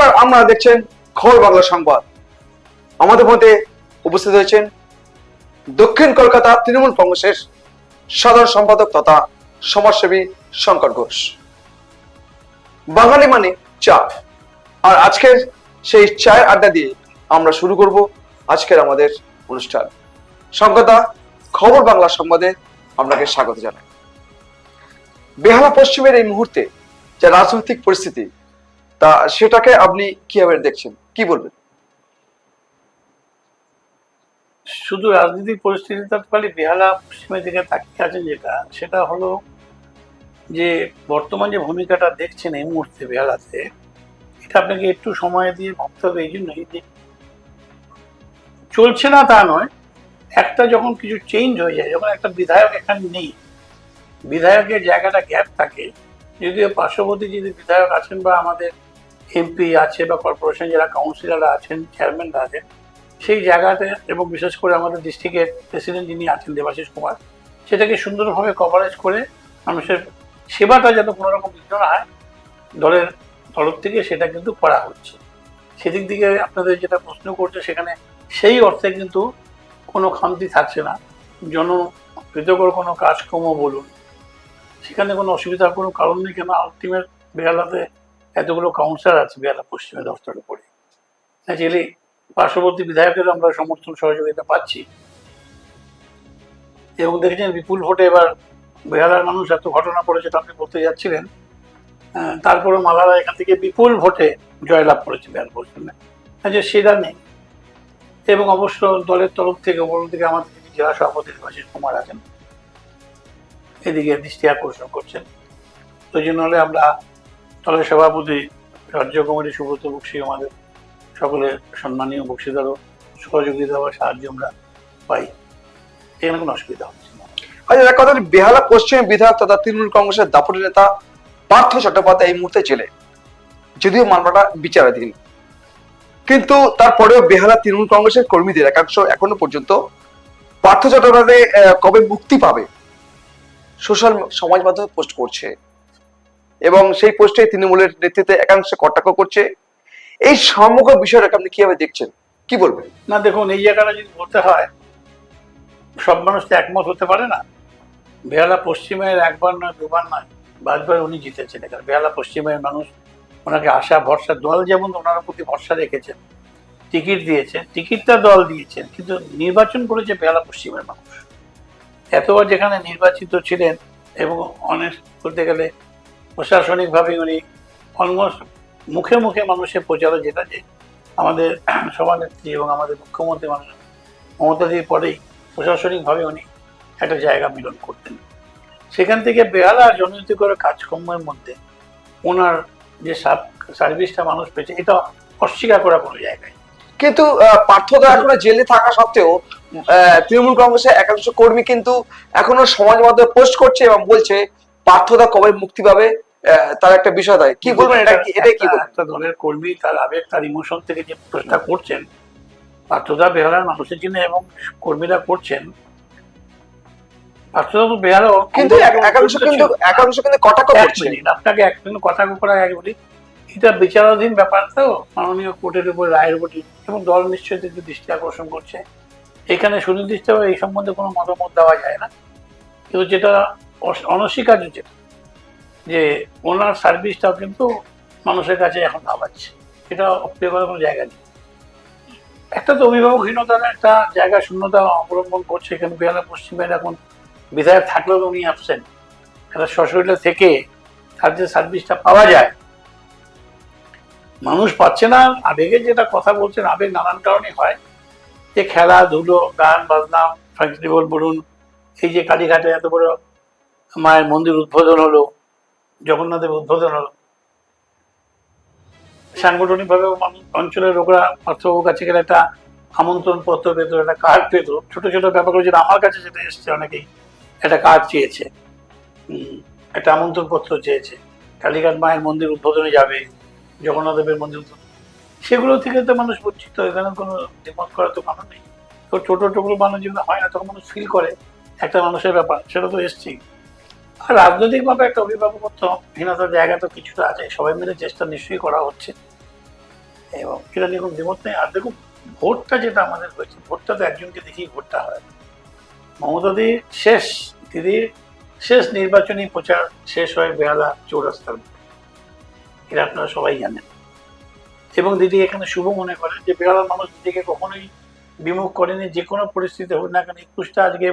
নমস্কার, আপনারা দেখছেন খবর বাংলা সংবাদ। আমাদের মধ্যে উপস্থিত হয়েছেন দক্ষিণ কলকাতা তৃণমূল কংগ্রেসের সাধারণ সম্পাদক তথা সমাজসেবী শঙ্কর ঘোষ। বাঙালি মানে চা আর আজকের সেই চায়ের আড্ডা দিয়ে আমরা শুরু করব আজকের আমাদের অনুষ্ঠান। সংকতা খবর বাংলা সংবাদে আপনাকে স্বাগত জানাই। বেহালা পশ্চিমের এই মুহূর্তে যে রাজনৈতিক পরিস্থিতি তা সেটাকে আপনি কীভাবে দেখছেন? কি বলবেন? শুধু রাজনৈতিক পরিস্থিতি তার খালি বেহালা পশ্চিমের দিকে তাকিয়ে আছে যেটা, সেটা হলো যে বর্তমান যে ভূমিকাটা দেখছেন এই মুহূর্তে বেহালাতে, এটা আপনাকে একটু সময় দিয়ে ভাবতে হবে, এই জন্যই যে চলছে না তা নয়। একটা যখন কিছু চেঞ্জ হয়ে যায়, যখন একটা বিধায়ক এখানে নেই, বিধায়কের জায়গাটা গ্যাপ থাকে, যদিও পার্শ্ববর্তী যদি বিধায়ক আছেন বা আমাদের এমপি আছে বা কর্পোরেশন যারা কাউন্সিলররা আছেন চেয়ারম্যানরা আছেন, সেই জায়গাতে এবং বিশেষ করে আমাদের ডিস্ট্রিক্টের প্রেসিডেন্ট যিনি আছেন, দেবাশিস কুমার, সেটাকে সুন্দরভাবে কভারেজ করে মানুষের সেবাটা যাতে কোনো রকম বিঘ্ন না হয়, দলের তরফ থেকে সেটা কিন্তু করা হচ্ছে। সেদিক দিকে আপনাদের যেটা প্রশ্ন করছে সেখানে সেই অর্থে কিন্তু কোনো খামতি থাকছে না। জনপ্রীতকর কোনো কাজকর্ম বলুন, সেখানে কোনো অসুবিধার কোনো কারণ নেই, কেন আলটিমেট বেহালাতে এতগুলো কাউন্সিলর আছে বেহালা পশ্চিমে দফতরে পড়ে ন্যাচারালি পার্শ্ববর্তী বিধায়কের আমরা সমর্থন সহযোগিতা পাচ্ছি। এবং দেখেছেন বিপুল ভোটে এবার বেহালার মানুষ এত ঘটনা পড়েছে তা আপনি বলতে যাচ্ছিলেন তারপরে মালারা এখান থেকে বিপুল ভোটে জয়লাভ করেছে বেহালা পশ্চিমে। যে সেটা নেই। এবং অবশ্য দলের তরফ থেকে ওপর থেকে আমাদের জেলা সভাপতি দেবাশিস কুমার আছেন, এদিকে দৃষ্টি আকর্ষণ করছেন। ওই জন্য হলে আমরা দলের সভাপতি, রাজ্য কমিটি সুব্রত বক্সি আমাদের সকলের সম্মানীয় বক্সিদারও সহযোগিতা বা সাহায্য আমরা পাই। এখানে কোনো অসুবিধা হচ্ছে না। আচ্ছা এক কথা বেহালা পশ্চিমের বিধায়ক তথা তৃণমূল কংগ্রেসের দাপটের নেতা পার্থ চট্টোপাধ্যায় এই মুহূর্তে জেলে। যদিও মামলাটা বিচারাধীন। কিন্তু তারপরেও বেহালা তৃণমূল কংগ্রেসের কর্মীদের একাংশ এখনও পর্যন্ত পার্থ চট্টোপাধ্যায় কবে মুক্তি পাবে? সোশ্যাল সমাজ মাধ্যমে পোস্ট করছে। এবং সেই পোস্টে তৃণমূলের নেতৃত্বে একাংশ কটাক্ষ করছে। এই সমগ্র বিষয়টাকে আপনি কীভাবে দেখছেন? কি বলবেন? না, দেখুন, এই জায়গাটা যদি বলতে হয়, সব মানুষ তো একমত হতে পারে না। বেহালা পশ্চিমের একবার নয়, দুবার নয়, বারবার উনি জিতেছেন এখানে। বেহালা পশ্চিমের মানুষ, ওনাকে আশা, ভরসা, দল যেমন ওনার প্রতি ভরসা রেখেছেন, টিকিট দিয়েছেন, টিকিটটা দল দিয়েছেন, কিন্তু নির্বাচন করেছে বেহালা পশ্চিমের মানুষ। এতবার যেখানে নির্বাচিত ছিলেন এবং অনেক বলতে গেলে প্রশাসনিকভাবে উনি অলমোস্ট মুখে মুখে মানুষের প্রচারে যেটা যে আমাদের সভানেত্রী এবং আমাদের মুখ্যমন্ত্রী মানুষ মমতাদির পরেই প্রশাসনিকভাবে উনি একটা জায়গা মিলন করতেন। সেখান থেকে বেহালা আর জননীতি করে কাজকর্মের মধ্যে ওনার যে সাব সার্ভিসটা মানুষ পেয়েছে, এটা অস্বীকার করা কোনো জায়গায় কিন্তু পার্থদা এখনও জেলে থাকা সত্ত্বেও তৃণমূল কংগ্রেসের একাংশ কর্মী কিন্তু এখনও সমাজ মাধ্যমে পোস্ট করছে এবং বলছে পার্থদা কবে মুক্তি পাবে তার একটা বিষয় দেয় কি বলবেন এটা কি এটাই কি একটা- দলের কর্মী তার আবেগ তার ইমোশন থেকে যে প্রশ্নটা করছেন পার্থদা বেহালার মানুষের জন্য এবং কর্মীরা করছেন পার্থদা তো বেহালা কিন্তু একাংশ কিন্তু একাংশ কিন্তু কটাক্ষ করছে। আপনাকে এক মিনিট কথা করার আগে বলি এটা বিচারাধীন ব্যাপার তো মাননীয় কোর্টের উপর রায়ের উপর এবং দল নিশ্চয়ই কিন্তু দৃষ্টি আকর্ষণ করছে। এখানে সুনির্দিষ্টভাবে এই সম্বন্ধে কোনো মতামত দেওয়া যায় না। কিন্তু যেটা অনস্বীকার্য যে ওনার সার্ভিসটাও কিন্তু মানুষের কাছে এখন দাবাচ্ছে। এটা অপ্রিয় করার কোনো জায়গা নেই। একটা তো অভিভাবকহীনতার একটা জায়গা শূন্যতা অবলম্বন করছে এখানে বেহালা পশ্চিমের এখন বিধায়ক থাকলেও উনি অ্যাবসেন্ট একটা সশরীরে থেকে তার যে সার্ভিসটা পাওয়া যায়, মানুষ পাচ্ছে না। আবেগে যেটা কথা বলছেন, আবেগ নানান কারণে হয়। যে খেলাধুলো, গান, বাজনা ফেস্টিভ্যাল বলুন, এই যে কালীঘাটে এত বড় মায়ের মন্দির উদ্বোধন হলো, জগন্নাথের উদ্বোধন হলো। সাংগঠনিকভাবে অঞ্চলের লোকরা পার্থবাবুর কাছে গেলে একটা আমন্ত্রণ পত্র পেত, একটা কার্ড পেত। ছোট ছোট ব্যাপারগুলো যেটা আমার কাছে যেটা এসছে, অনেকেই একটা কার্ড চেয়েছে। একটা আমন্ত্রণ পত্র চেয়েছে। কালীঘাট মায়ের মন্দির উদ্বোধনে যাবে, জগন্নাথ দেবের মন্দির উদ্বোধন। সেগুলো থেকে তো মানুষ বঞ্চিত এখানে কোনো দ্বিমত করার তো কারণ নেই। তো ছোট টুকরো মানুষ যেগুলো হয় না, তখন মানুষ ফিল করে, একটা মানুষের ব্যাপার, সেটা তো এসছেই। আর রাজনৈতিকভাবে একটা অভিভাবকত্ব, হীনতার জায়গা তো কিছুটা আছে, সবাই মিলে চেষ্টা নিশ্চয়ই করা হচ্ছে। এবং এটা নিয়ে কোনো নেই। আর দেখুন, ভোটটা যেটা আমাদের হয়েছে, ভোটটা তো একজনকে দেখেই ভোটটা হয়। মমতাদি শেষ দিদির শেষ নির্বাচনী প্রচার শেষ হয় বেহালা চৌরাস্তার। এটা আপনারা সবাই জানেন। এবং দিদি এখানে শুভ মনে করেন যে, বেহালার মানুষ দিদিকে কখনোই বিমুখ করেনি, যে কোনো পরিস্থিতি হোক না কেন, একুশটা আজকে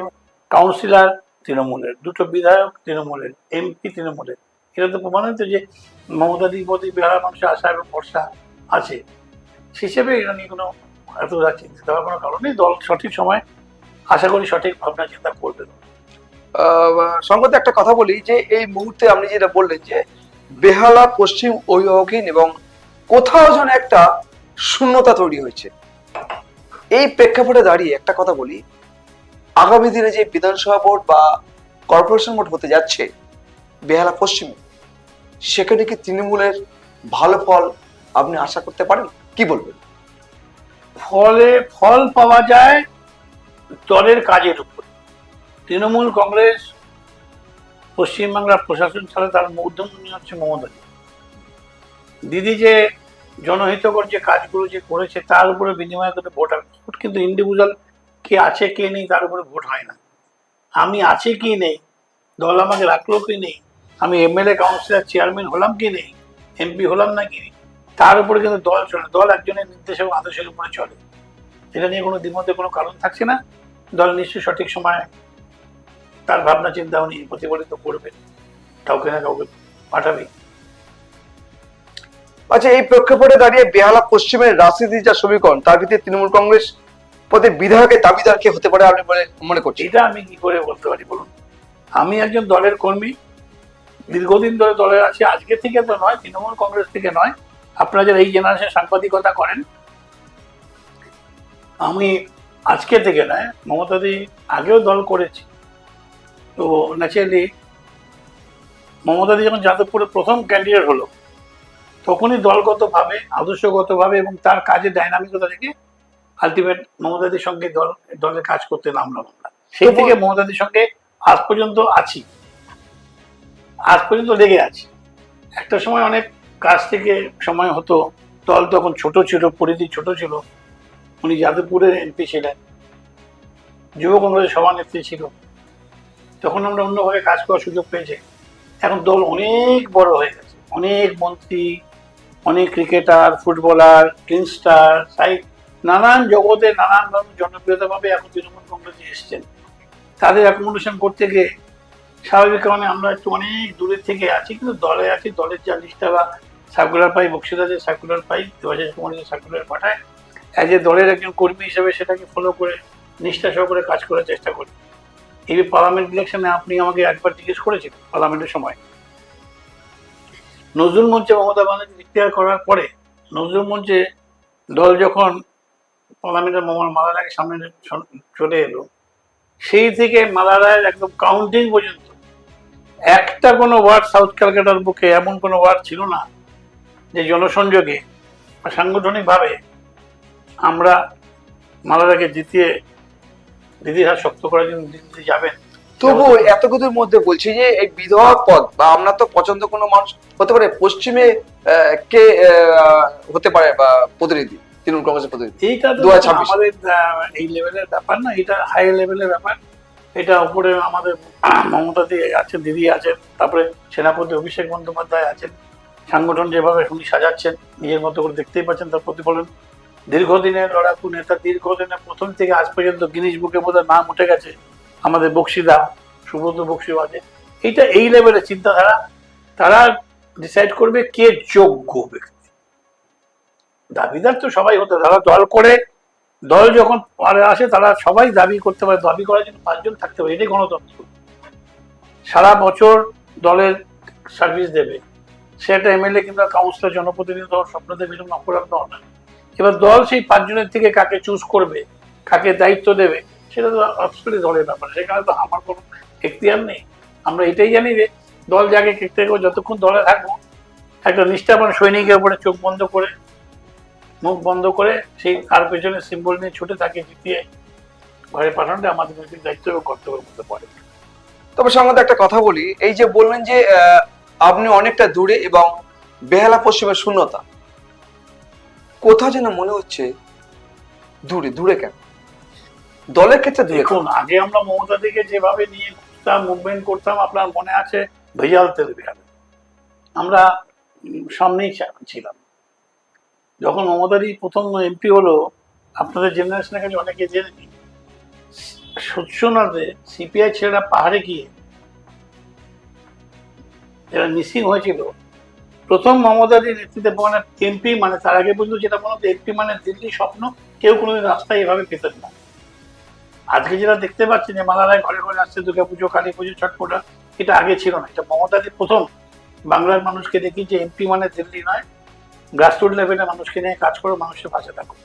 কাউন্সিলর তৃণমূলের, দুটো বিধায়ক তৃণমূলের, এমপি তৃণমূলের। এটা তো প্রমাণ প্রমাণিত যে মমতাদির প্রতি বেহালার মানুষের আশা এবং ভরসা আছে। হিসেবে এটা নিয়ে কোনো এত চিন্তিত হওয়ার কোনো কারণ নেই। দল সঠিক সময়, আশা করি সঠিক ভাবনা চিন্তা করবে। সঙ্গত একটা কথা বলি যে এই মুহূর্তে আপনি যেটা বললেন যে বেহালা, পশ্চিম অভিভাবকহীন এবং কোথাও যেন একটা শূন্যতা তৈরি হয়েছে। এই প্রেক্ষাপটে দাঁড়িয়ে একটা কথা বলি আগামী দিনে যে বিধানসভা ভোট বা কর্পোরেশন ভোট হতে যাচ্ছে, বেহালা পশ্চিমে, সেখানে কি তৃণমূলের ভালো ফল আপনি আশা করতে পারেন? কি বলবেন? ফলে ফল পাওয়া যায় দলের কাজের উপর। তৃণমূল কংগ্রেস, পশ্চিমবাংলার প্রশাসন ছাড়া তার মধ্যমণি হচ্ছে মমতা দিদি যে জনহিতকর যে কাজগুলো যে করেছে, তার উপরে বিনিময় করে ভোট হবে ভোট কিন্তু ইন্ডিভিজুয়াল কে আছে, কে নেই, তার উপরে ভোট হয় না। আমি আছি কি নেই? দল আমাকে রাখল কি নেই? আমি এমএলএ, কাউন্সিলর, চেয়ারম্যান হলাম কি নেই? এমপি হলাম না কি নেই? তার উপরে কিন্তু দল চলে, দল একজনের নির্দেশ এবং আদর্শের উপরে চলে। এটা নিয়ে কোনো দ্বিমতে, কোনো কারণ থাকছে না। দল নিশ্চয়ই সঠিক সময় তার ভাবনা, চিন্তা উনি প্রতিফলিত করবে কাউকে না কাউকে পাঠাবে। আচ্ছা এই প্রেক্ষাপটে দাঁড়িয়ে বেহালা পশ্চিমের রাজনীতি যা সমীকরণ, তার ভিত্তিতে তৃণমূল কংগ্রেস পদে বিধায়কের দাবিদার কে হতে পারে আপনি মনে করছেন? এটা আমি কি করে বলতে পারি বলুন? আমি একজন দলের কর্মী, দীর্ঘদিন ধরে দলের আছি, আজকে থেকে তো নয়, তৃণমূল কংগ্রেস থেকে নয়। আপনারা যারা এই জেনারেশন সাংবাদিকতা করেন। আমি আজকে থেকে নয় মমতাদি আগেও দল করেছি। তো ন্যাচারালি মমতাদি যখন যাদবপুরে প্রথম ক্যান্ডিডেট হলো, তখনই দলগতভাবে, আদর্শগতভাবে এবং তার কাজের ডাইনামিকতা থেকে আলটিমেট মমতাদির সঙ্গে দল দলের কাজ করতে নামলাম আমরা। সেই থেকে মমতাদির সঙ্গে আজ পর্যন্ত আছি। আজ পর্যন্ত লেগে আছি। একটা সময় অনেক কাজ থেকে সময় হতো। দল তখন ছোট ছিল পরিধি ছোট ছিল। উনি যাদবপুরের এমপি ছিলেন। যুব কংগ্রেসের সভানেত্রী ছিল। তখন আমরা অন্যভাবে কাজ করার সুযোগ পেয়েছি। এখন দল অনেক বড় হয়ে গেছে। অনেক মন্ত্রী অনেক ক্রিকেটার ফুটবলার ক্লিনস্টার সাইড নানান জগতে নানান ধরনের জনপ্রিয়তাভাবে এখন তৃণমূল কংগ্রেসে এসছেন। তাদের অ্যাকোমোডেশন করতে গিয়ে স্বাভাবিক কারণে আমরা একটু অনেক দূরের থেকে আছি, কিন্তু দলে আছি, দলের যা লিস্টটা বা সার্কুলার পাই বক্সিদাদের সার্কুলার পাই দেবাশিস কুমারের সার্কুলার পাঠায় অ্যাজ এ দলের একজন কর্মী হিসেবে সেটাকে ফলো করে, নিষ্ঠা সহকারে কাজ করার চেষ্টা করি। এই পার্লামেন্ট ইলেকশনে আপনি আমাকে একবার জিজ্ঞেস করেছেন পার্লামেন্টের সময়। নজরুল মঞ্চে মমতা ব্যানার্জি ইতিহার করার পরে নজরুল মঞ্চে দল যখন পার্লামেন্টের মামার মালারাকে সামনে চলে এলো। সেই থেকে মালারায়ের একদম কাউন্টিং পর্যন্ত। একটা কোনো ওয়ার্ড সাউথ ক্যালকাটার বুকে এমন কোনো ওয়ার্ড ছিল না যে জনসংযোগে বা সাংগঠনিকভাবে আমরা মালারাকে জিতিয়ে দিদির হাত শক্ত করার জন্য দিদি যাবেন। তবু এত কিছুর মধ্যে বলছি যে এই বিধবা পদ, বা আমরা তো পছন্দ কোনো মানুষ হতে পারে, পশ্চিমে কে হতে পারে বা প্রতিনিধি? তৃণমূল কংগ্রেসের প্রতিনিধি। এইটা তো আমাদের এই লেভেলের ব্যাপার না এটা হাই লেভেলের ব্যাপার। এটা উপরে আমাদের মমতা দিয়ে আছেন দিদি আছেন তারপরে সেনাপতি অভিষেক বন্দ্যোপাধ্যায় আছেন। সাংগঠন যেভাবে উনি সাজাচ্ছেন নিজের মতো করে দেখতেই পাচ্ছেন তার প্রতিফলন। দীর্ঘদিনের লড়াকু নেতা দীর্ঘদিনের প্রথম থেকে আজ পর্যন্ত গিনিস বুকে বোধহয় নাম উঠে গেছে আমাদের বক্সিদা সুব্রত বক্সিও আছে এইটা এই লেভেলের চিন্তাধারা তারা ডিসাইড করবে কে যোগ্য ব্যক্তি। দাবিদার তো সবাই হতে, তারা দল করে, দল যখন পরে আসে, তারা সবাই দাবি করতে পারে, দাবি করার জন্য পাঁচজন থাকতে পারে, এটাই গণতন্ত্র। সারা বছর দলের সার্ভিস দেবে। সে একটা এমএলএ কিংবা কাউন্সিলর জনপ্রতিনিধি হওয়ার স্বপ্ন দেবে, এরকম অপরাধ না এবার দল সেই পাঁচজনের থেকে কাকে চুজ করবে, কাকে দায়িত্ব দেবে, সেটা তো অবশ্যই দলের ব্যাপার। সেখানে তো আমার কোনো এখতিয়ার নেই। আমরা এটাই জানি যে, দল যাকে থাকব যতক্ষণ দলে থাকব, একটা নিষ্ঠাবান সৈনিকের উপরে চোখ বন্ধ করে মুখ বন্ধ করে সেই তার পেছনে সিম্বল নিয়ে ছুটে তাকে জিতিয়ে ঘরে পাঠানোটা আমাদের নৈতিক দায়িত্ব এবং কর্তব্যের মধ্যে পড়ে। তবে সঙ্গে একটা কথা বলি। এই যে বললেন যে আপনি অনেকটা দূরে এবং বেহালা পশ্চিমের শূন্যতা। কোথাও যেন মনে হচ্ছে দূরে দূরে কেন? দলের ক্ষেত্রে দেখুন আগে আমরা মমতা দিকে যেভাবে নিয়ে ঘুরতাম মুভমেন্ট করতাম আপনার মনে আছে ভেজাল তেল বিহারে। আমরা সামনেই ছিলাম। যখন মমতাদি প্রথম এমপি হলো, আপনাদের জেনারেশনের কাছে অনেকে জেনেনি সচ্ছনাতে সিপিআই ছেলেরা পাহাড়ে গিয়ে যারা মিসিং হয়েছিল, প্রথম মমতাদির নেতৃত্বে মানে এমপি মানে তার আগে পর্যন্ত যেটা মনে হতো এমপি মানে দিল্লি স্বপ্ন, কেউ কোনোদিন রাস্তায় এভাবে পেতেন না। আজকে যেটা দেখতে পাচ্ছি যে মালারায় ঘরে ঘরে আসছে দুর্গা পুজো কালী পুজো ছট এটা আগে ছিল না। এটা মমতাদি প্রথম বাংলার মানুষকে দেখি যে এমপি মানে দিল্লি নয় গ্রাসরুট লেভেলে মানুষকে নিয়ে কাজ করে মানুষের পাশে থাকো।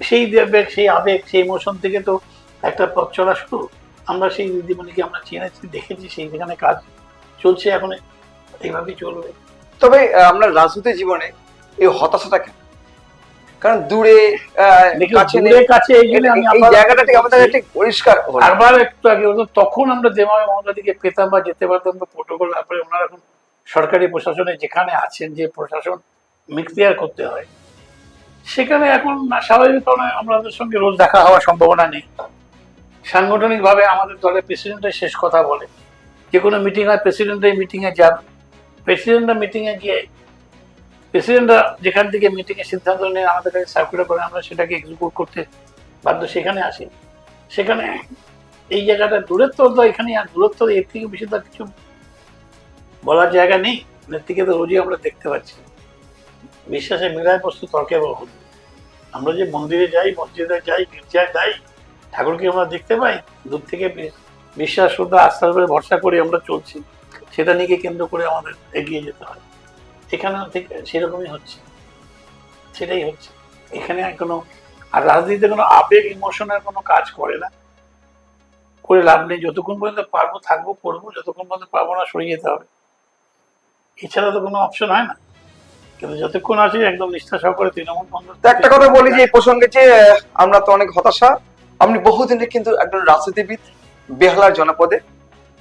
সেই দেবেগ সেই আবেগ সেই ইমোশন থেকে তো একটা পথ চলা শুরু। আমরা সেই দিদিমণিকে আমরা চিনেছি দেখেছি সেই যেখানে কাজ চলছে এখন এইভাবেই চলবে। তবে আহ, আপনার রাজনৈতিক জীবনে এই হতাশাটা কেন? কারণ দূরে কাছে কাছে এই জন্য আমি এই আবার- জায়গাটা ঠিক আমাদের ঠিক পরিষ্কার আরবার একটু আগে তখন আমরা যেভাবে মমতা দিকে পেতাম বা যেতে পারতাম বা প্রোটোকল তারপরে ওনারা এখন সরকারি প্রশাসনে যেখানে আছেন, যে প্রশাসন মিক্তিয়ার করতে হয়, সেখানে এখন স্বাভাবিক আমাদের সঙ্গে রোজ দেখা হওয়ার সম্ভাবনা নেই। সাংগঠনিকভাবে আমাদের দলের প্রেসিডেন্টের শেষ কথা বলে। যে কোনো মিটিং হয়, প্রেসিডেন্টের মিটিংয়ে যান প্রেসিডেন্টরা মিটিংয়ে গিয়ে, প্রেসিডেন্টরা যেখান থেকে মিটিংয়ে সিদ্ধান্ত নিয়ে, আমাদের কাছে সার্কুলার করে, আমরা সেটাকে এক্সিকিউট করতে বাধ্য সেখানে আসি। সেখানে এই জায়গাটা দূরত্ব এখানে আর দূরত্ব এর থেকে বেশি তো আর কিছু বলার জায়গা নেই। নেত্রীকে তো রোজই আমরা দেখতে পাচ্ছি। বিশ্বাসে মিলায় বস্তু তর্কে বহুল আমরা যে মন্দিরে যাই, মসজিদে যাই, গির্জায় যাই, ঠাকুরকে আমরা দেখতে পাই, দূর থেকে বিশ্বাস, শ্রদ্ধা আস্থার উপরে ভরসা করে আমরা চলছি, সেটা নিয়ে কেন্দ্র করে আমাদের এগিয়ে যেতে হয়। এখানে ঠিক সেরকমই হচ্ছে। সেটাই হচ্ছে। এখানে কোনো আর রাজনীতিতে কোনো আবেগ ইমোশনের কোনো কাজ করে না। করে লাভ নেই। যতক্ষণ পর্যন্ত পারব থাকব, করব, যতক্ষণ পর্যন্ত পারব না সরিয়ে যেতে হবে। এছাড়া তো কোনো অপশন হয় না। কিন্তু যতক্ষণ আছি একদম নিষ্ঠা সহকারে তৃণমূল কংগ্রেস একটা কথা বলি যে এই প্রসঙ্গে যে আমরা তো অনেক হতাশা। আপনি বহুদিনে কিন্তু একজন রাজনীতিবিদ বেহালার জনপদে।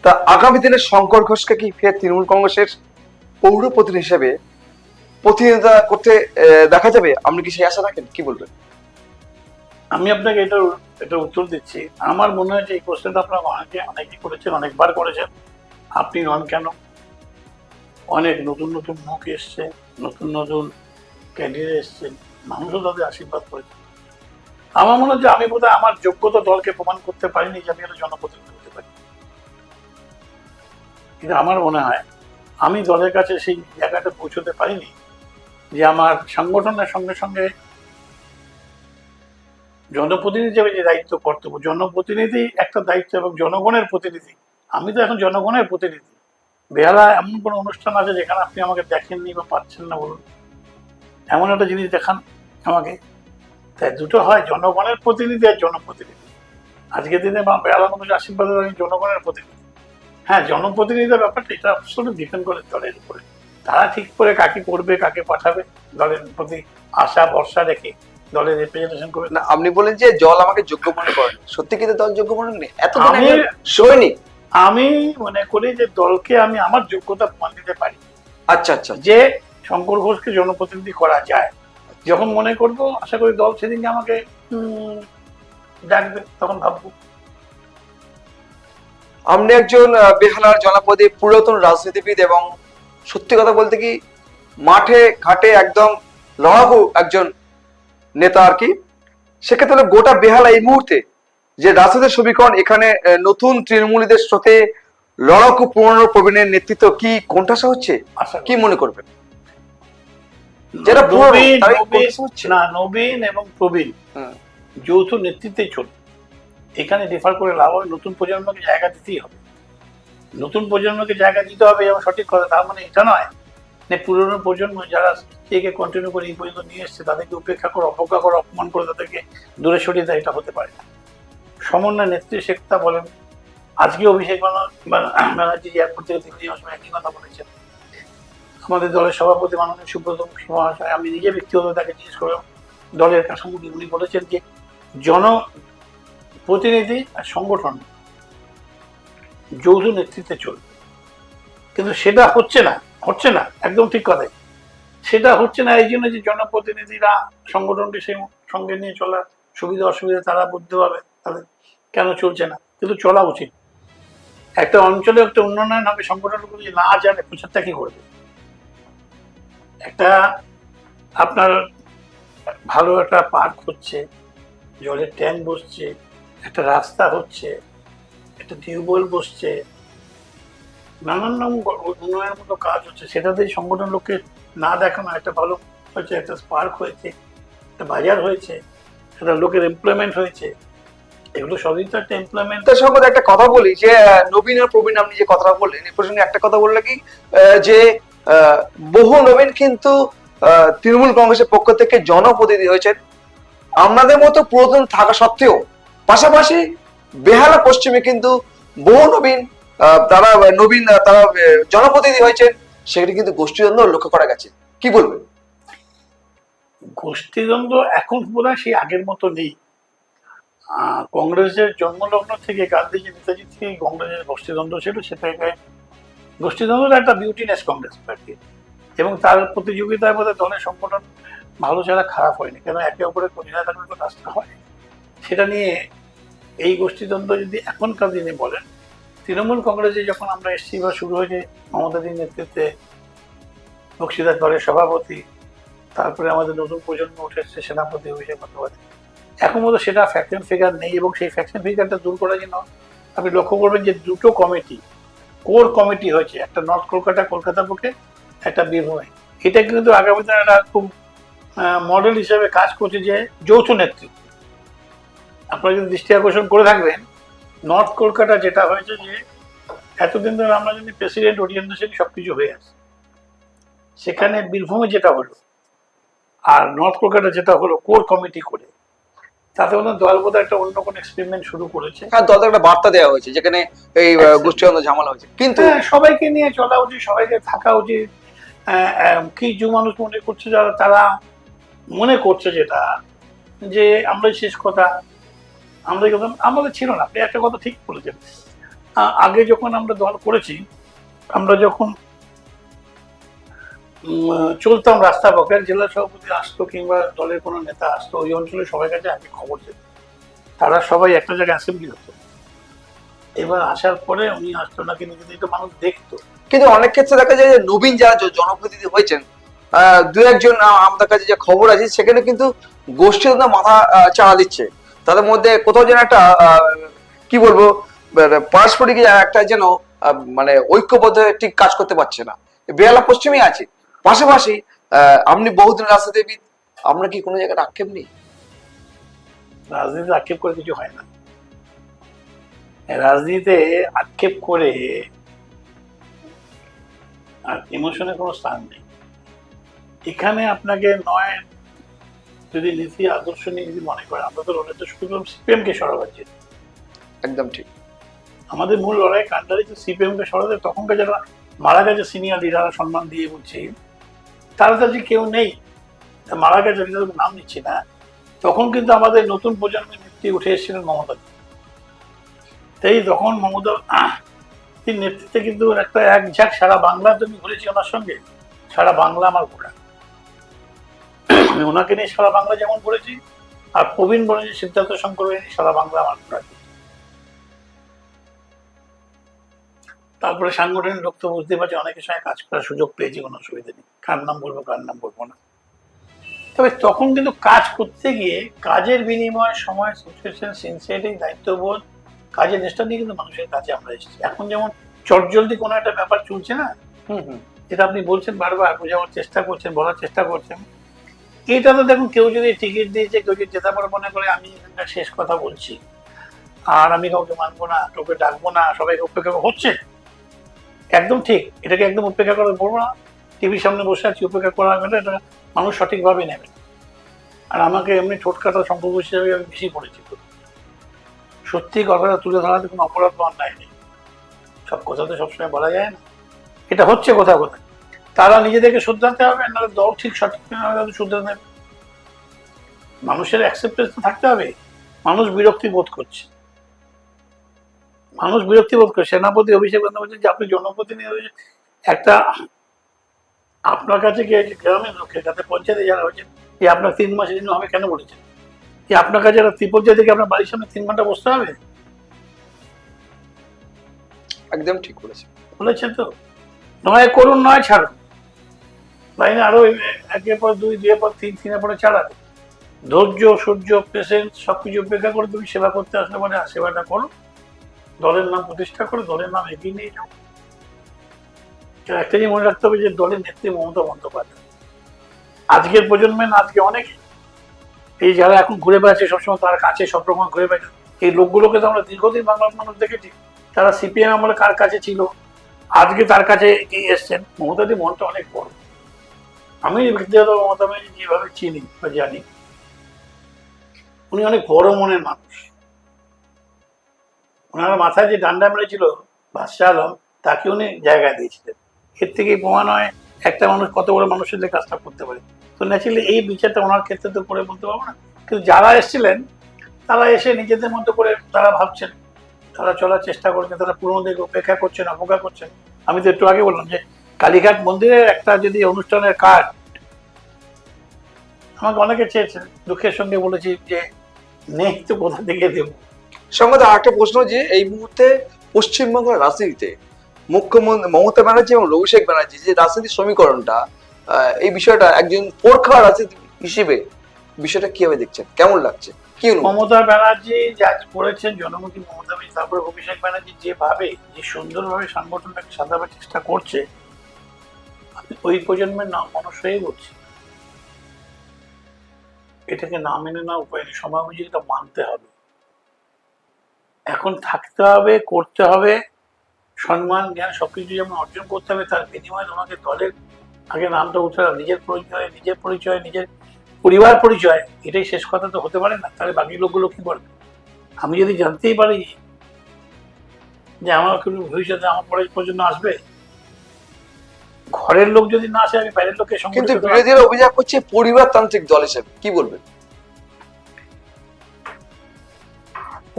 তা আগামী দিনে শঙ্কর ঘোষকে কি ফের তৃণমূল কংগ্রেসের পৌর প্রতিনিধি হিসেবে প্রতিনিধিত্ব করতে দেখা যাবে? আপনি কি সেই আশা রাখেন? কি বলবেন? আমি আপনাকে এটা এটা উত্তর দিচ্ছি। আমার মনে হয় যে এই কোশ্চেনটা আপনারা অনেকে অনেকে করেছেন অনেকবার করেছেন। আপনি নন কেন? অনেক নতুন নতুন মুখ এসছে, নতুন নতুন ক্যান্ডিডেট এসছে, মানুষও তাদের আশীর্বাদ করেছে। আমার মনে যে আমি বোধহয় আমার যোগ্যতা দলকে প্রমাণ করতে পারিনি যে আমি একটা জনপ্রতিনিধি হতে পারি। কিন্তু আমার মনে হয় আমি দলের কাছে সেই জায়গাটা পৌঁছতে পারিনি যে আমার সংগঠনের সঙ্গে সঙ্গে জনপ্রতিনিধি হিসেবে যে দায়িত্ব কর্তব্য, জনপ্রতিনিধি একটা দায়িত্ব এবং জনগণের প্রতিনিধি। আমি তো এখন জনগণের প্রতিনিধি। বেহালা এমন কোনো অনুষ্ঠান আছে যেখানে আপনি আমাকে দেখেননি বা পাচ্ছেন না বলুন? এমন একটা জিনিস দেখান আমাকে। তাই দুটো হয় জনগণের প্রতিনিধি আর জনপ্রতিনিধি। আজকের দিনে বা বেহালা মানুষ আশীর্বাদ আমি জনগণের প্রতিনিধি। হ্যাঁ জনপ্রতিনিধির ব্যাপারটা এটা আসলে ডিপেন্ড করে দলের উপরে। তারা ঠিক করে কাকে করবে কাকে পাঠাবে দলের প্রতি আশা ভরসা রেখে দলের রিপ্রেজেন্টেশন করবে। না আপনি বলেন যে জল আমাকে যোগ্য মনে করেন। সত্যি কিন্তু দল যোগ্য মনে নেই এত আমি- সৈনিক আমি মনে করি যে দলকে আমি আমার যোগ্যতা প্রমাণ দিতে পারি। আচ্ছা আচ্ছা যে শঙ্কর ঘোষকে জনপ্রতিনিধি করা যায়। যখন মনে করব আশা করি দল সেদিনকে আমাকে ডাকবে তখন ভাববো। আপনি একজন বেহালার জনপদে পুরাতন রাজনীতিবিদ এবং সত্যি কথা বলতে কি মাঠে ঘাটে একদম লড়াকু একজন নেতা আর কি। সেক্ষেত্রে গোটা বেহালা এই মুহূর্তে যে রাজনীতির সমীকরণ এখানে নতুন তৃণমূলীদের সাথে লড়াকু পুরনো প্রবীণের নেতৃত্ব কি কোনটাসা হচ্ছে? কি মনে করবেন? পুরনো, নবীন না এবং প্রবীণ যৌথ নেতৃত্বে চলে এখানে ডিফার করে লাভ হবে নতুন প্রজন্মকে জায়গা দিতেই হবে। নতুন প্রজন্মকে জায়গা দিতে হবে এবং সঠিক কথা তার মানে এটা নয় যে পুরনো প্রজন্ম যারা একে কন্টিনিউ করে এই পর্যন্ত নিয়ে এসছে তাদেরকে উপেক্ষা করে অপেক্ষা করে অপমান করে তাদেরকে দূরে সরিয়ে দেয় এটা হতে পারে না। সমন্বয় নেত্রী শেখতা বলেন। আজকে অভিষেক ব্যানার্জি এয়ারপোর্ট থেকে দিল্লি যাওয়ার সময় একই কথা বলেছেন। আমাদের দলের সভাপতি মাননীয় সুব্রত মহাশয়, আমি নিজে ব্যক্তিগত তাকে জিজ্ঞেস করে দলের কাঠামো কি উনি বলেছেন যে, জন প্রতিনিধি আর সংগঠন যৌথ নেতৃত্বে চলবে। কিন্তু সেটা হচ্ছে না হচ্ছে না, একদম ঠিক কথাই। সেটা হচ্ছে না, এই জন্য যে জনপ্রতিনিধিরা সংগঠনটি সেই সঙ্গে নিয়ে চলার সুবিধা অসুবিধা তারা বুঝতে পারবে, তাদের কেন চলছে না? কিন্তু চলা উচিত। একটা অঞ্চলে একটা উন্নয়ন হবে, সংগঠনগুলো না জানে, প্রচারটা কি করবে? একটা আপনার ভালো একটা পার্ক হচ্ছে, জলের ট্যাঙ্ক বসছে, একটা রাস্তা হচ্ছে, একটা টিউবওয়েল বসছে, নানান রকম উন্নয়নের মতো কাজ হচ্ছে। সেটাতে সংগঠন লোককে না দেখানো, একটা ভালো হয়েছে, একটা পার্ক হয়েছে, একটা বাজার হয়েছে, একটা লোকের এমপ্লয়মেন্ট হয়েছে। এগুলো সবই তো একটা এমপ্লয়মেন্ট তার সঙ্গে একটা কথা বলি যে নবীন আর প্রবীণ আপনি যে কথাটা বললেন এই প্রসঙ্গে একটা কথা বললে কি যে বহু নবীন কিন্তু তৃণমূল কংগ্রেসের পক্ষ থেকে জনপ্রতিনিধি হয়েছেন। আমাদের মতো পুরাতন থাকা সত্ত্বেও পাশাপাশি বেহালা পশ্চিমে কিন্তু বহু নবীন তারা নবীন তারা জনপ্রতিনিধি হয়েছেন। সেখানে কিন্তু গোষ্ঠীদ্বন্দ্ব লক্ষ্য করা গেছে। কি বলবেন? গোষ্ঠীদ্বন্দ্ব এখন বোধ সেই আগের মতো নেই। কংগ্রেসের জন্মলগ্ন থেকে গান্ধীজি, নেতাজি থেকে কংগ্রেসের গোষ্ঠীদ্বন্দ্ব ছিল, সেটাকে গোষ্ঠীদ্বন্দ্বটা একটা বিউটিনেস কংগ্রেস পার্টি। এবং তার প্রতিযোগিতার মধ্যে দলের সংগঠন ভালো ছাড়া খারাপ হয়নি। কেন একে অপরের কঠিনা থাকলে তো রাস্তা হয়? সেটা নিয়ে এই গোষ্ঠীদ্বন্দ্ব যদি এখনকার দিনে বলেন, তৃণমূল কংগ্রেসে যখন আমরা এসছি বা শুরু হয়েছে মমতাদির নেতৃত্বে বক্সিদার দলের সভাপতি, তারপরে আমাদের নতুন প্রজন্ম উঠে সেনাপতি অভিষেক বন্দ্যোপাধ্যায় এখন মতো সেটা ফ্যাকশন ফিগার নেই এবং সেই ফ্যাকশন ফিগারটা দূর করার জন্য আপনি লক্ষ্য করবেন যে দুটো কমিটি কোর কমিটি হয়েছে, একটা নর্থ কলকাতা কলকাতা পক্ষে, একটা বীরভূমে। এটা কিন্তু আগামী দিনে একটা খুব মডেল হিসেবে কাজ করছে যে যৌথ নেতৃত্ব। আপনারা যদি দৃষ্টি আকর্ষণ করে থাকবেন নর্থ কলকাতা যেটা হয়েছে যে এতদিন ধরে আমরা যদি প্রেসিডেন্ট ওরিয়েন্টেশন সব কিছু হয়ে আছে সেখানে বীরভূমে যেটা হলো, আর নর্থ কলকাতা যেটা হলো কোর কমিটি করে তাতে ওদের দল বোধ একটা অন্য কোনো এক্সপেরিমেন্ট শুরু করেছে। হ্যাঁ দলকে একটা বার্তা দেওয়া হয়েছে যেখানে এই গোষ্ঠীদ্বন্দ্ব ঝামেলা হয়েছে। কিন্তু হ্যাঁ, সবাইকে নিয়ে চলা উচিত সবাইকে থাকা উচিত। কিছু মানুষ মনে করছে যারা তারা মনে করছে যেটা যে আমরা শেষ কথা। আমরা যখন আমাদের ছিল না আপনি একটা কথা ঠিক বলেছেন। আগে যখন আমরা দল করেছি আমরা যখন চলতাম রাস্তা পথে জেলা সভাপতি আসতো কিংবা দলের কোনো নেতা আসতো, ওই অঞ্চলে সবাই কাছে আগে খবর যেত তারা সবাই একটা জায়গায় অ্যাসেম্বলি হতো। এবার আসার পরে উনি আসতো না কিন্তু কিন্তু মানুষ দেখতো। কিন্তু অনেক ক্ষেত্রে দেখা যায় যে নবীন যারা জনপ্রতিনিধি হয়েছেন দু একজন আমাদের কাছে যে খবর আছে, সেখানে কিন্তু গোষ্ঠীদ্বন্দ্ব মাথা চাড়া দিচ্ছে। তাদের মধ্যে কোথাও যেন একটা কি বলব মানে পারস্পরিক একটা যেন মানে ঐক্যবদ্ধ ঠিক কাজ করতে পারছে না। বেহালা পশ্চিমে আছে। পাশাপাশি আপনি বহুদিন রাজনীতিবিদ আমরা কি কোনো জায়গায় আক্ষেপ নেই? রাজনীতিতে আক্ষেপ করে কিছু হয় না। রাজনীতিতে আক্ষেপ করে আর ইমোশনের কোনো স্থান নেই। এখানে আপনাকে নয় যদি নীতি আদর্শ নিয়ে যদি মনে করেন আমরা তো লড়াই তো শুরু করলাম সিপিএম কে সরাবার একদম ঠিক। আমাদের মূল লড়াই কান্ডারি যে সিপিএম কে সরাতে তখনকার যারা মারা গেছে সিনিয়র লিডাররা সম্মান দিয়ে বলছি তারা যে কেউ নেই, মারা গেছে নাম নিচ্ছি না। তখন কিন্তু আমাদের নতুন প্রজন্মের নেত্রী উঠে এসেছিলেন মমতা তাই তখন মমতা এই নেতৃত্বে কিন্তু একটা এক ঝাঁক, সারা বাংলা তুমি ঘুরেছি ওনার সঙ্গে, সারা বাংলা আমার ঘোরা। আমি ওনাকে নিয়ে সারা বাংলা যেমন ঘুরেছি, আর প্রবীণ বনেজি সিদ্ধার্থ শঙ্কর সারা বাংলা আমার ঘোরা তারপরে সাংগঠনিক লোক তো বুঝতে পারছি অনেকের সঙ্গে কাজ করার সুযোগ পেয়েছি কোনো অসুবিধা নেই। কার নাম বলব কার নাম বলব না। তবে তখন কিন্তু কাজ করতে গিয়ে কাজের বিনিময়ে সময় সিচুয়েশন সিনসিয়ারিটি দায়িত্ববোধ কাজের নিষ্ঠা নিয়ে কিন্তু মানুষের কাছে আমরা এসেছি। এখন যেমন চটজলদি কোনো একটা ব্যাপার চলছে না হুম হুম। যেটা আপনি বলছেন বারবার বোঝাবার চেষ্টা করছেন বলার চেষ্টা করছেন এটা তো দেখুন কেউ যদি টিকিট দিয়েছে কেউ যদি যেতে পারে মনে করে আমি এখানকার শেষ কথা বলছি আর আমি কাউকে মানবো না কাউকে ডাকবো না সবাই উপেক্ষা করা হচ্ছে। একদম ঠিক। এটাকে একদম উপেক্ষা করে বলব না। টিভির সামনে বসে আছি, উপেক্ষা করা হবে না এটা মানুষ সঠিকভাবে নেবে। আর আমাকে এমনি ঠোঁটকাটা সম্পর্ক হিসেবে আমি বেশি পরিচিত। সত্যি কথাটা তুলে ধরাতে কোনো অপরাধ বা অন্যায় নেই। সব কথা তো সবসময় বলা যায় না। এটা হচ্ছে কোথাও কোথায় তারা নিজেদেরকে শুধরাতে হবে, নাহলে দল ঠিক সঠিক শুধরে নেবে। মানুষের অ্যাকসেপ্টেন্স তো থাকতে হবে। মানুষ বিরক্তি বোধ করছে। মানুষ বিরক্তি বোধ করে সেনাপতি অভিষেক বন্দ্যোপাধ্যায় যে আপনি জনপ্রতিনিধি একটা আপনার কাছে কি হয়েছে? গ্রামের লোকের কাছে পঞ্চায়েতে যারা হয়েছে যে আপনার তিন মাসের জন্য আমি কেন বলেছেন? যে আপনার কাছে একটা ত্রিপল থেকে আপনার বাড়ির সামনে তিন ঘণ্টা বসতে হবে? একদম ঠিক বলেছেন। বলেছেন তো? নয় করুন নয় ছাড়ুন। লাইনে আরও একের পর দুই দুইয়ের পর তিন তিনের পরে ছাড়াবে ধৈর্য সূর্য পেশেন্স সবকিছু উপেক্ষা করে তুমি সেবা করতে আসলে মানে সেবাটা করো। দলের নাম প্রতিষ্ঠা করে দলের নাম এগিয়ে নিয়ে যাও। একটা জিনিস মনে রাখতে হবে যে দলের নেত্রী মমতা বন্দ্যোপাধ্যায়। আজকের প্রজন্মের না, আজকে অনেকে এই যারা এখন ঘুরে বেড়াচ্ছে, সবসময় তার কাছে, সব রকম ঘুরে বেড়াচ্ছে এই লোকগুলোকে তো আমরা দীর্ঘদিন বাংলার মানুষ দেখেছি। তারা সিপিএম আমলে কার কাছে ছিল? আজকে তার কাছে কি এসছেন? মমতাদি মনটা অনেক বড়। আমি ব্যক্তিগত মমতা যেভাবে চিনি বা জানি, উনি অনেক বড় মনের মানুষ। ওনার মাথায় যে ডান্ডা মেরেছিল বাদশাহ আলম, তাকে উনি জায়গা দিয়েছিলেন। এর থেকেই প্রমাণ হয় একটা মানুষ কত বড় মানুষের যে কাজটা করতে পারে। তো ন্যাচারালি এই বিচারটা ওনার ক্ষেত্রে তো করে বলতে পারব না। কিন্তু যারা এসেছিলেন, তারা এসে নিজেদের মতো করে তারা ভাবছেন, তারা চলার চেষ্টা করছেন, তারা পুরোনোদের উপেক্ষা করছেন, অপেক্ষা করছেন। আমি তো একটু আগে বললাম যে, কালীঘাট মন্দিরের একটা যদি অনুষ্ঠানের কার্ড, আমাকে অনেকে চেয়েছেন, দুঃখের সঙ্গে বলেছি যে, নেই তো কোথা থেকে দেবো? সঙ্গে আরেকটা প্রশ্ন যে এই মুহূর্তে পশ্চিমবঙ্গের রাজনীতিতে মুখ্যমন্ত্রী মমতা ব্যানার্জি এবং অভিষেক ব্যানার্জি যে রাজনীতির সমীকরণটা এই বিষয়টা একজন পোরখা রাজনীতি হিসেবে বিষয়টা কীভাবে দেখছেন? কেমন লাগছে? মমতা ব্যানার্জি যা করেছেন জনমুখী মমতা ব্যানার্জি, তারপরে অভিষেক ব্যানার্জি যেভাবে, যে সুন্দরভাবে সাংগঠনটাকে সাজাবার চেষ্টা করছে, ওই প্রজন্মের নাম মানুষ হয়ে বলছি এটাকে না মেনে না উপায় সময় অনুযায়ী মানতে হবে। এখন থাকতে হবে করতে হবে। সম্মান জ্ঞান সবকিছু যেমন অর্জন করতে হবে তার বিনিময়ে তোমাকে দলের আগে নামটা উঠতে হবে নিজের পরিচয় নিজের পরিচয় নিজের পরিবার পরিচয় এটাই শেষ কথা তো হতে পারে না। তাহলে বাকি লোকগুলো কি করবে আমি যদি জানতেই পারি যে আমার কোনো ভবিষ্যতে আমার পরের প্রজন্ম আসবে ঘরের লোক যদি না আসে আমি বাইরের লোকের সঙ্গে কিন্তু বিরোধীরা অভিযোগ করছে পরিবারতান্ত্রিক দল হিসেবে কি বলবেন?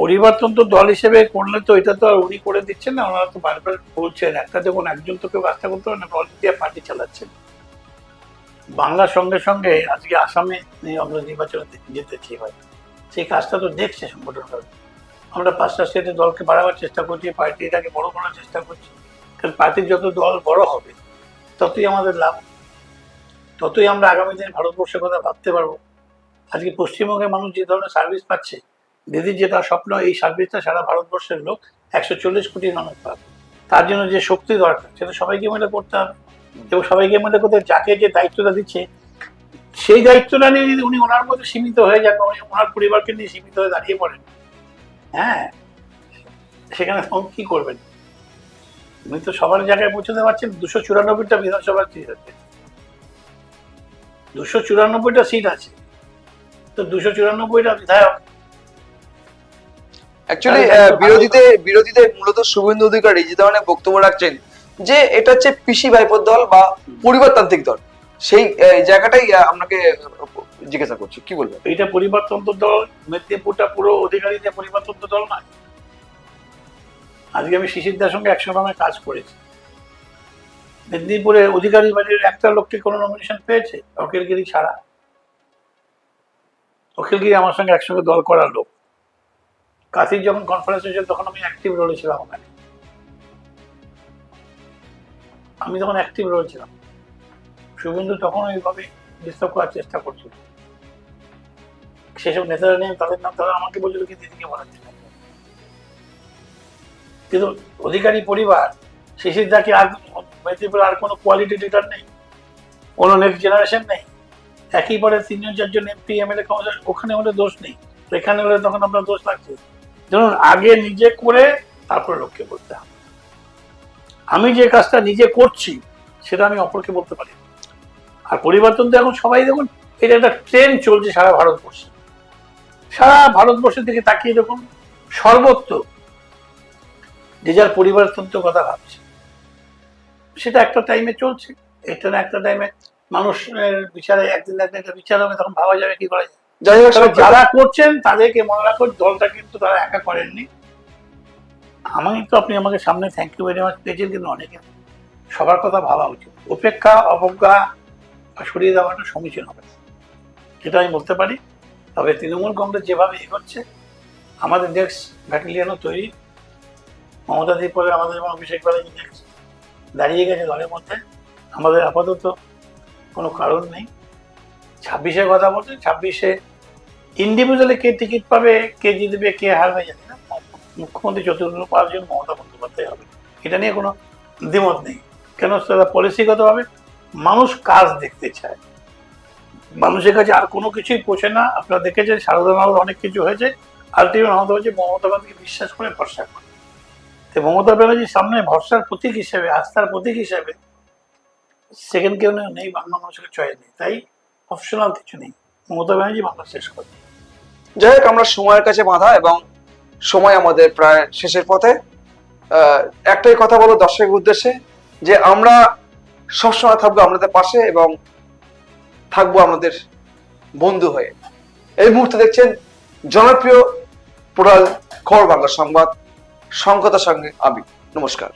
পরিবর্তন তো দল হিসেবে করলে তো এটা তো আর উনি করে দিচ্ছেন না, ওনারা তো বারবার বলছেন। একটা দেখুন, একজন তো কেউ কাজটা করতে পারে না দিয়ে পার্টি চালাচ্ছেন। বাংলার সঙ্গে সঙ্গে আজকে আসামে আমরা নির্বাচনে যেতেছি হয় সেই কাজটা তো দেখছে সংগঠন আমরা পাঁচটা স্টেটে দলকে বাড়াবার চেষ্টা করছি, পার্টিটাকে বড় করার চেষ্টা করছি। কারণ পার্টির যত দল বড় হবে, ততই আমাদের লাভ। ততই আমরা আগামী দিনে ভারতবর্ষের কথা ভাবতে পারব। আজকে পশ্চিমবঙ্গের মানুষ যে ধরনের সার্ভিস পাচ্ছে দিদির যেটা স্বপ্ন, এই সার্ভিসটা সারা ভারতবর্ষের লোক একশো চল্লিশ কোটি মানুষ পাবে। তার জন্য যে শক্তি দরকার, সেটা সবাইকে মিলে করতে হবে। এবং সবাইকে মিলে করতে যাকে যে দায়িত্বটা দিচ্ছে, সেই দায়িত্বটা নিয়ে যদি উনি ওনার মধ্যে সীমিত হয়ে যান ওনার পরিবারকে নিয়ে সীমিত হয়ে দাঁড়িয়ে পড়েন হ্যাঁ সেখানে তখন কি করবেন? উনি তো সবার জায়গায় পৌঁছতে পারছেন, দুশো চুরানব্বইটা বিধানসভার সিট আছে। দুশো চুরানব্বইটা সিট আছে। তো দুশো চুরানব্বইটা বিধায়ক অ্যাকচুয়ালি বিরোধীদের বিরোধীদের মূলত শুভেন্দু অধিকারী যে ধরনের বক্তব্য রাখছেন যে এটা হচ্ছে পিসি ভাইপোর দল বা পরিবারতান্ত্রিক দল। সেই জায়গাটাই আপনাকে জিজ্ঞাসা করছি কি বলবেন? এইটা পরিবারতন্ত্র দল মেদিনীপুরটা পুরো অধিকারীদের পরিবারতন্ত্র দল নয়। আজকে আমি শিশিরদার সঙ্গে একসঙ্গে আমি কাজ করেছি। মেদিনীপুরে অধিকারী বাড়ির একটা লোককে কোনো নমিনেশন পেয়েছে অখিলগিরি ছাড়া। অখিলগিরি আমার সঙ্গে একসঙ্গে দল করার লোক। কাশির যখন কনফারেন্স হয়েছিল, তখন আমি অ্যাক্টিভ রোলে ছিলাম ওখানে। আমি তখন অ্যাক্টিভ রোল ছিলাম। শুভেন্দু তখন ওইভাবে ডিস্টার্ব করার চেষ্টা করছিল। সেসব নেতারা নিয়ে তাদের নাম, তারা আমাকে বলছিল কি, দিদিকে বলাচ্ছিল কিন্তু অধিকারী পরিবার, শিশির দাকে আর মেদিনীপুরে আর কোনো কোয়ালিটি লিডার নেই? কোনো নেক্সট জেনারেশন নেই? একই পরে তিনজন, চারজন এমপি এমএলএ ওখানে হলে দোষ নেই। এখানে হলে তখন আপনার দোষ লাগছে। ধরুন, আগে নিজে করে তারপরে লোককে বলতে হবে। আমি যে কাজটা নিজে করছি, সেটা আমি অপরকে বলতে পারি। আর পরিবর্তন তো এখন সবাই দেখুন এটা একটা ট্রেন্ড চলছে সারা ভারতবর্ষে। সারা ভারতবর্ষের দিকে তাকিয়ে দেখুন, সর্বত্র যে যার পরিবারতন্ত্র কথা ভাবছে, সেটা একটা টাইমে চলছে এটা না একটা টাইমে মানুষের বিচারে, একদিন একদিন একটা বিচার হবে, তখন ভাবা যাবে কি করা যায়। যাই হোক যারা করছেন তাদেরকে মনে রাখো দলটা কিন্তু তারা একা করেননি। আমি তো আপনি আমাকে সামনে থ্যাংক ইউ ভেরি মাচ পেয়েছেন কিন্তু অনেকে। সবার কথা ভাবা উচিত। উপেক্ষা অবজ্ঞা বা সরিয়ে দেওয়াটা সমীচীন হবে। এটা আমি বলতে পারি। তবে তৃণমূল কংগ্রেস যেভাবে এগোচ্ছে আমাদের নেক্সট ব্যাটালিয়ানও তৈরি। মমতা দিয়ে পরে আমাদের যেমন অভিষেক ব্যানার্জি নেক্সট দাঁড়িয়ে গেছে দলের মধ্যে। আমাদের আপাতত কোনো কারণ নেই। ছাব্বিশের কথা বলতে ছাব্বিশে ইন্ডিভিজুয়ালি কে টিকিট পাবে, কে জিতবে, কে হারবে, জানি না। মুখ্যমন্ত্রী চতুর্থ পাঁচজন মমতা বন্দ্যোপাধ্যায় হবে। এটা নিয়ে কোনো দ্বিমত নেই। কেন? সেটা পলিসিগতভাবে মানুষ কাজ দেখতে চায়। মানুষের কাছে আর কোনো কিছুই পৌঁছে না। আপনারা দেখেছেন সারদানগর অনেক কিছু হয়েছে। আলটিমেট মমতা হচ্ছে মমতা ব্যানার্জিকে বিশ্বাস করে ভরসা করে। তো মমতা ব্যানার্জির সামনে ভরসার প্রতীক হিসেবে, আস্থার প্রতীক হিসেবে সেকেন্ড কেউ নেই, বাংলা মানুষের চয়েস নেই। তাই অপশনাল কিছু নেই। মমতা ব্যানার্জি বাংলা শেষ করে। যাই হোক, আমরা সময়ের কাছে বাঁধা এবং সময় আমাদের প্রায় শেষের পথে। একটাই কথা বলো দর্শকের উদ্দেশ্যে, যে আমরা সবসময় থাকব আপনাদের পাশে এবং থাকব আমাদের বন্ধু হয়ে। এই মুহূর্তে দেখছেন জনপ্রিয় পোড়াল খবর বাংলা সংবাদ সংকতার সঙ্গে আমি। নমস্কার।